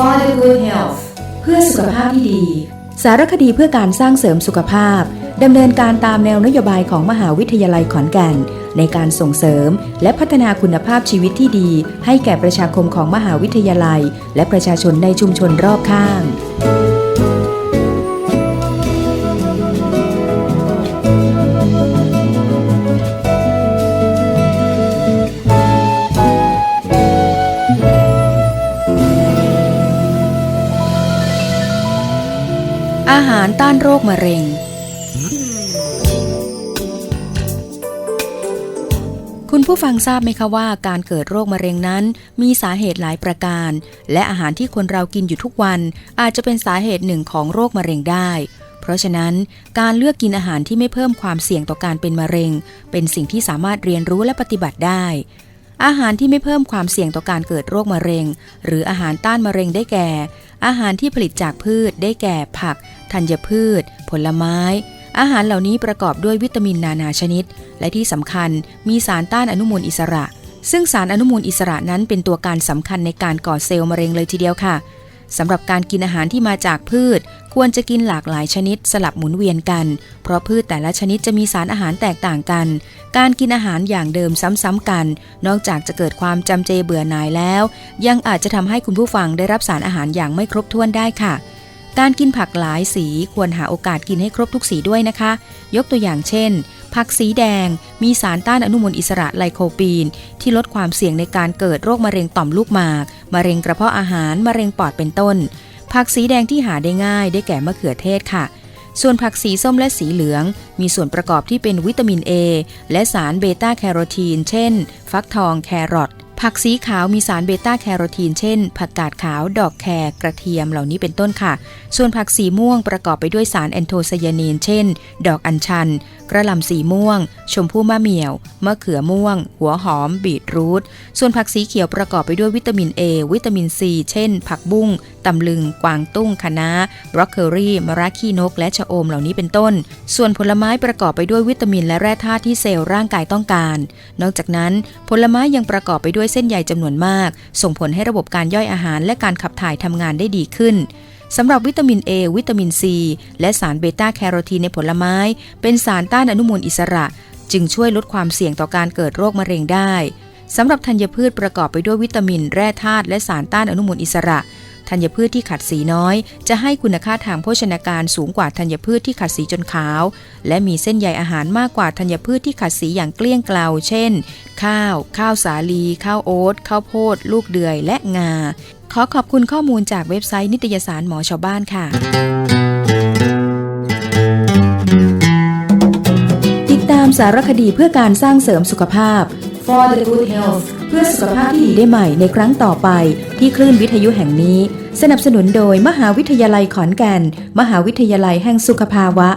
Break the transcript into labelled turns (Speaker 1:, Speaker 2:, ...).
Speaker 1: for the good health
Speaker 2: เพื่อสุขภาพที่ดี สารคดีเพื่อการสร้างเสริมสุขภาพดำเนินการตามแนวนโยบายของมหาวิทยาลัยขอนแก่น ในการส่งเสริม และพัฒนาคุณภาพชีวิตที่ดี ให้แก่ประชาคมของมหาวิทยาลัย และประชาชนในชุมชนรอบข้าง อาหารต้านโรคมะเร็ง คุณผู้ฟังทราบไหมคะว่าการเกิดโรคมะเร็งนั้น มีสาเหตุหลายประการ และอาหารที่คนเรากินอยู่ทุกวัน อาจจะเป็นสาเหตุหนึ่งของโรคมะเร็งได้ เพราะฉะนั้น การเลือกกินอาหารที่ไม่เพิ่มความเสี่ยงต่อการเป็นมะเร็ง เป็นสิ่งที่สามารถเรียนรู้และปฏิบัติได้ อาหารที่ไม่เพิ่มความเสี่ยงต่อการเกิดโรคมะเร็ง หรืออาหารต้านมะเร็งได้แก่ อาหารที่ผลิตจากพืชได้แก่ผัก ธัญพืช ผลไม้ อาหารเหล่านี้ประกอบด้วยวิตามินนานาชนิด และที่สำคัญมีสารต้านอนุมูลอิสระ ซึ่งสารอนุมูลอิสระนั้นเป็นตัวการสำคัญในการก่อเซลล์มะเร็งเลยทีเดียวค่ะ สำหรับการกินอาหารที่มาจากพืช ควรจะกินหลากหลายชนิดสลับหมุนเวียนกัน เพราะพืชแต่ละชนิดจะมีสารอาหารแตกต่างกัน การกินอาหารอย่างเดิมซ้ำๆกัน นอกจากจะเกิดความจำเจเบื่อหน่ายแล้ว ยังอาจจะทำให้คุณผู้ฟังได้รับสารอาหารอย่างไม่ครบถ้วนได้ค่ะ การกินผักหลายสีควรหาโอกาสกินให้ครบทุกสีด้วยนะคะ ยกตัวอย่างเช่น ผักสีแดงมีสารต้านอนุมูลอิสระไลโคปีน ที่ลดความเสี่ยงในการเกิดโรคมะเร็งต่อมลูกหมาก มะเร็งกระเพาะอาหาร มะเร็งปอดเป็นต้น ผักสีแดงที่หาได้ง่ายได้แก่มะเขือเทศค่ะ ส่วนผักสีส้มและสีเหลือง มีส่วนประกอบที่เป็นวิตามิน A และสารเบต้าแคโรทีน เช่น ฟักทอง แครอท ผักสีขาวมีสารเบต้าแคโรทีน เช่น ผักกาดขาว ดอกแครกระเทียมเหล่านี้เป็นต้นค่ะ ส่วนผักสีม่วงประกอบไปด้วยสารแอนโทไซยานีน เช่น ดอกอัญชัน กระหล่ำสีม่วง ชมพู่มะเหมี่ยว มะเขือม่วง หัวหอม บีทรูท ส่วนผักสีเขียวประกอบไปด้วยวิตามิน A วิตามินซีเช่น ผักบุ้งตำลึง กวางตุ้งคะน้าบรอกโคลีมะระขี้นก และชะอมเหล่านี้เป็นต้น ส่วนผลไม้ประกอบไปด้วยวิตามินและแร่ธาตุที่เซลล์ร่างกายต้องการ นอกจากนั้น ผลไม้ยังประกอบไปด้วยเส้นใยจำนวนมาก ส่งผลให้ระบบการย่อยอาหารและการขับถ่ายทำงานได้ดีขึ้นสำหรับวิตามิน A วิตามิน C และสารเบต้าแคโรทีนในผลไม้ เป็นสารต้านอนุมูลอิสระ จึงช่วยลดความเสี่ยงต่อการเกิดโรคมะเร็งได้สำหรับธัญพืชประกอบไปด้วยวิตามิน แร่ธาตุและสารต้านอนุมูลอิสระ ธัญพืชที่ขัดสีน้อย จะให้คุณค่าทางโภชนาการสูงกว่าธัญพืชที่ขัดสีจนขาว และมีเส้นใยอาหารมากกว่าธัญพืชที่ขัดสีอย่างเกลี้ยงเกลาเช่น ข้าว ข้าวสาลี ข้าวโอ๊ต ข้าวโพด ลูกเดือย และงา ขอขอบคุณข้อมูลจากเว็บไซต์นิตยสารหมอชาวบ้านค่ะ ติดตามสารคดีเพื่อการสร้างเสริมสุขภาพ
Speaker 1: for the good health
Speaker 2: เพื่อสุขภาพที่ดีได้ใหม่ในครั้งต่อไปที่คลื่นวิทยุแห่งนี้ สนับสนุนโดยมหาวิทยาลัยขอนแก่น มหาวิทยาลัยแห่งสุขภาวะ